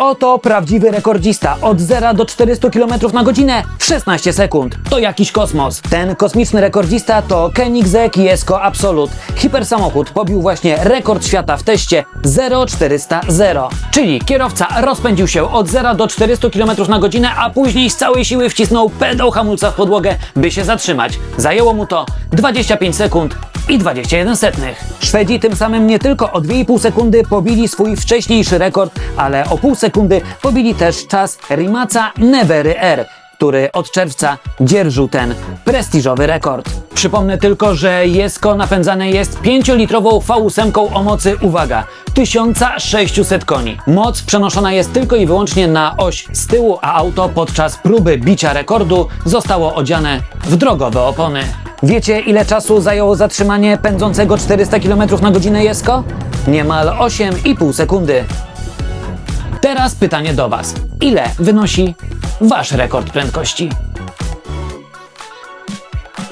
Oto prawdziwy rekordzista od 0 do 400 km na godzinę w 16 sekund. To jakiś kosmos. Ten kosmiczny rekordzista to Koenigsegg Jesko Absolut. Hipersamochód pobił właśnie rekord świata w teście 0400, czyli kierowca rozpędził się od 0 do 400 km na godzinę, a później z całej siły wcisnął pedał hamulca w podłogę, by się zatrzymać. Zajęło mu to 25 sekund i 21 setnych. Szwedzi tym samym nie tylko o 2,5 sekundy pobili swój wcześniejszy rekord, ale o pół sekundy pobili też czas Rimaca Nevery R, który od czerwca dzierżył ten prestiżowy rekord. Przypomnę tylko, że Jesko napędzane jest 5-litrową V8 o mocy, uwaga, 1600 koni. Moc przenoszona jest tylko i wyłącznie na oś z tyłu, a auto podczas próby bicia rekordu zostało odziane w drogowe opony. Wiecie, ile czasu zajęło zatrzymanie pędzącego 400 km na godzinę Jesko? Niemal 8,5 sekundy. Teraz pytanie do Was. Ile wynosi Wasz rekord prędkości?